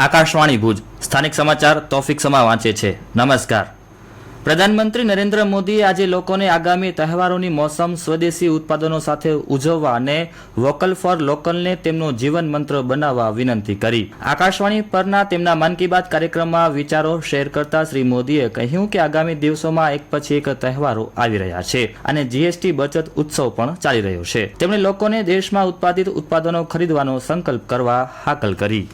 આકાશવાણી ભુજ. સ્થાનિક સમાચાર તોફિક સમા વાંચે છે. નમસ્કાર. પ્રધાનમંત્રી નરેન્દ્ર મોદીએ આજે લોકોને આગામી તહેવારોની મોસમ સ્વદેશી ઉત્પાદનો સાથે ઉજવવા અને વોકલ ફોર લોકલને તેમનો જીવન મંત્ર બનાવવા વિનંતી કરી. આકાશવાણી પરના તેમના મન કી બાત કાર્યક્રમમાં વિચારો શેર કરતા શ્રી મોદીએ કહ્યું કે આગામી દિવસોમાં એક પછી એક તહેવારો આવી રહ્યા છે અને જીએસટી બચત ઉત્સવ પણ ચાલી રહ્યો છે. તેમણે લોકોને દેશમાં ઉત્પાદિત ઉત્પાદનો ખરીદવાનો સંકલ્પ કરવા હાકલ કરી.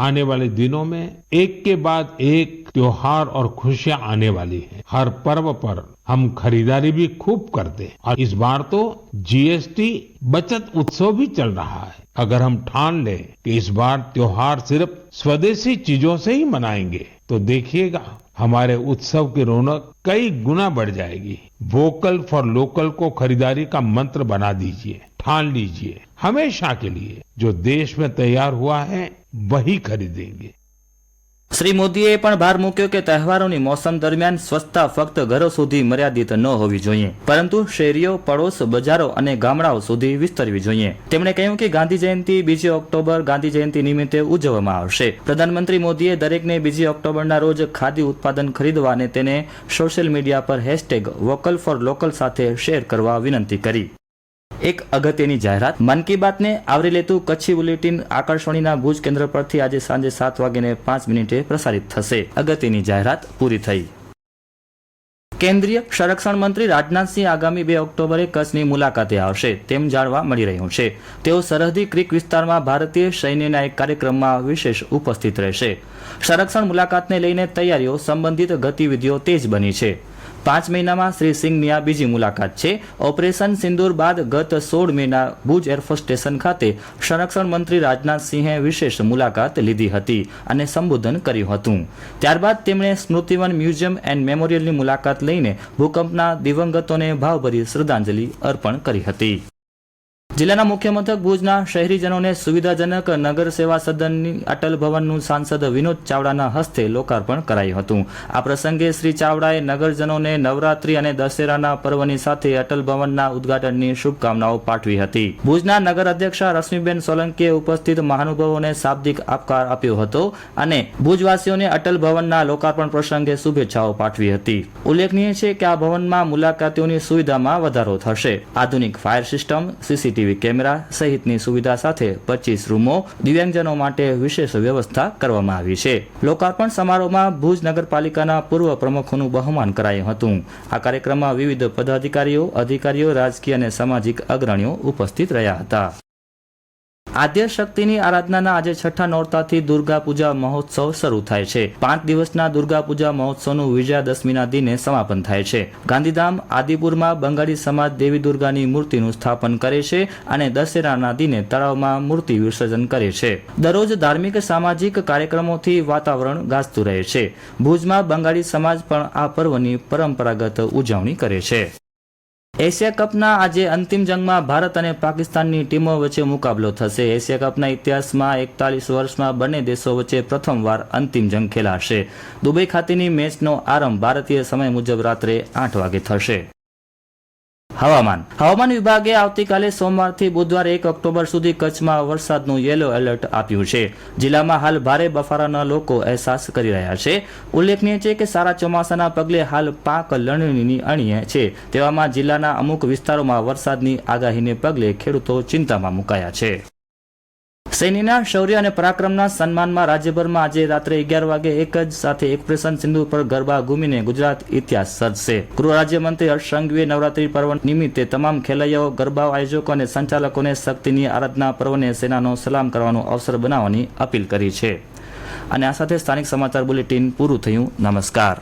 आने वाले दिनों में एक के बाद एक त्योहार और खुशियाँ आने वाली हैं। हर पर्व पर हम खरीदारी भी खूब करते हैं। और इस बार तो जीएसटी बचत उत्सव भी चल रहा है। अगर हम ठान लें कि इस बार त्योहार सिर्फ़ स्वदेशी चीज़ों से ही मनाएँगे तो देखिएगा, हमारे उत्सव की रौनक कई गुना बढ़ जाएगी। वोकल फॉर लोकल को खरीदारी का मंत्र बना दीजिए, ठान लीजिए, हमेशा के लिए। जो देश में तैयार हुआ है वही खरीदेंगे શ્રી મોદીએ પણ ભાર મૂક્યો કે તહેવારોની મોસમ દરમિયાન સ્વચ્છતા ફક્ત ઘરો સુધી મર્યાદિત ન હોવી જોઈએ પરંતુ શેરીઓ પડોશ બજારો અને ગામડાઓ સુધી વિસ્તરવી જોઈએ તેમણે કહ્યું કે ગાંધી જયંતિ બીજી ઓક્ટોબર ગાંધી જયંતિ નિમિત્તે ઉજવવામાં આવશે પ્રધાનમંત્રી મોદીએ દરેકને બીજી ઓક્ટોબરના રોજ ખાદી ઉત્પાદન ખરીદવા અને તેને સોશિયલ મીડિયા પર હેશટેગ વોકલ ફોર લોકલ સાથે શેર કરવા વિનંતી કરી એક અગત્યની જાહેરાત. મન કી બાતને આવરી લેતું કચ્છી બુલેટિન આકાશવાણીના ભુજ કેન્દ્ર પરથી આજે સાંજે સાત વાગ્યે પાંચ મિનિટે પ્રસારિત થશે. અગત્યની જાહેરાત પૂરી થઈ. કેન્દ્રીય સંરક્ષણ મંત્રી રાજનાથસિંહ આગામી બે ઓક્ટોબરે કચ્છની મુલાકાતે આવશે. તેમ જાણવા મળી રહ્યું છે. તેઓ સરહદી ક્રિક વિસ્તારમાં ભારતીય સૈન્યના એક કાર્યક્રમમાં વિશેષ ઉપસ્થિત રહેશે. સંરક્ષણ મુલાકાતને લઈને તૈયારીઓ સંબંધિત ગતિવિધિઓ તેજ બની છે. પાંચ મહિનામાં શ્રી સિંઘની આ બીજી મુલાકાત છે. ઓપરેશન સિંદૂર બાદ ગત સોળ મહિના ભુજ એરફોર્સ સ્ટેશન ખાતે સંરક્ષણ મંત્રી રાજનાથસિંહે વિશેષ મુલાકાત લીધી હતી અને સંબોધન કર્યું હતું. ત્યારબાદ તેમણે સ્મૃતિવન મ્યુઝિયમ એન્ડ મેમોરિયલની મુલાકાત લઈને ભૂકંપના દિવંગતોને ભાવભરી શ્રદ્ધાંજલિ અર્પણ કરી હતી. જિલ્લાના મુખ્ય મથક ભુજના શહેરીજનોને સુવિધાજનક નગર સેવા સદનની અટલ ભવનનું સાંસદ વિનોદ ચાવડાના હસ્તે લોકાર્પણ કરાયું હતું. આ પ્રસંગે શ્રી ચાવડાએ નગરજનોને નવરાત્રી અને દશેરાના પર્વની સાથે અટલ ભવનના ઉદ્ઘાટનની શુભકામનાઓ પાઠવી હતી. ભુજના નગર અધ્યક્ષા રશ્મિબેન સોલંકીએ ઉપસ્થિત મહાનુભાવોને શાબ્દિક આપકાર આપ્યો હતો અને ભુજવાસીઓને અટલ ભવનના લોકાર્પણ પ્રસંગે શુભેચ્છાઓ પાઠવી હતી. ઉલ્લેખનીય છે કે આ ભવનમાં મુલાકાતીઓની સુવિધામાં વધારો થશે. આધુનિક ફાયર સિસ્ટમ સીસીટીવી કેમેરા સહિતની સુવિધા સાથે પચીસ રૂમો દિવ્યાંગજનો માટે વિશેષ વ્યવસ્થા કરવામાં આવી છે. લોકાર્પણ સમારોહમાં ભુજ નગરપાલિકાના પૂર્વ પ્રમુખોનું બહુમાન કરાયું હતું. આ કાર્યક્રમમાં વિવિધ પદાધિકારીઓ, અધિકારીઓ, રાજકીય અને સામાજિક અગ્રણીઓ ઉપસ્થિત રહ્યા હતા. આદ્ય શક્તિની આરાધનાના આજે છઠ્ઠા નોરતાથી દુર્ગા પૂજા મહોત્સવ શરૂ થાય છે. પાંચ દિવસના દુર્ગા પૂજા મહોત્સવનું વિજયાદશમીના દિને સમાપન થાય છે. ગાંધીધામ, આદિપુરમાં બંગાળી સમાજ દેવી દુર્ગાની મૂર્તિનું સ્થાપન કરે છે અને દશેરાના દિને તળાવમાં મૂર્તિ વિસર્જન કરે છે. દરરોજ ધાર્મિક, સામાજિક કાર્યક્રમોથી વાતાવરણ ગાજતું રહે છે. ભુજમાં બંગાળી સમાજ પણ આ પર્વની પરંપરાગત ઉજવણી કરે છે. એશિયા કપના આજે અંતિમ જંગમાં ભારત અને પાકિસ્તાનની ટીમો વચ્ચે મુકાબલો થશે. એશિયા કપના ઇતિહાસમાં એકતાલીસ વર્ષમાં બંને દેશો વચ્ચે પ્રથમવાર અંતિમ જંગ ખેલાશે. દુબઈ ખાતેની મેચનો આરંભ ભારતીય સમય મુજબ રાત્રે આઠ વાગે થશે. હવામાન. હવામાન વિભાગે આવતીકાલે સોમવારથી બુધવાર એક ઓક્ટોબર સુધી કચ્છમાં વરસાદનું યેલો એલર્ટ આપ્યું છે. જિલ્લામાં હાલ ભારે બફારાના લોકો અહેસાસ કરી રહ્યા છે. ઉલ્લેખનીય છે કે સારા ચોમાસાના પગલે હાલ પાક લણણીની અણીએ છે. તેવામાં જિલ્લાના અમુક વિસ્તારોમાં વરસાદની આગાહીને પગલે ખેડૂતો ચિંતામાં મુકાયા છે. સૈન્યના શૌર્ય અને પરાક્રમના સન્માનમાં રાજ્યભરમાં આજે રાત્રે અગિયાર વાગે એક જ સાથે ઓપરેશન સિંધુ પર ગરબા ઘૂમીને ગુજરાત ઇતિહાસ સર્જશે. ગૃહ રાજ્યમંત્રી હર્ષ સંઘવીએ નવરાત્રી પર્વ નિમિત્તે તમામ ખેલૈયાઓ ગરબા આયોજકો અને સંચાલકોને શક્તિની આરાધના પર્વને સેનાનો સલામ કરવાનો અવસર બનાવવાની અપીલ કરી છે. અને આ સાથે સ્થાનિક સમાચાર બુલેટિન પૂરું થયું. નમસ્કાર.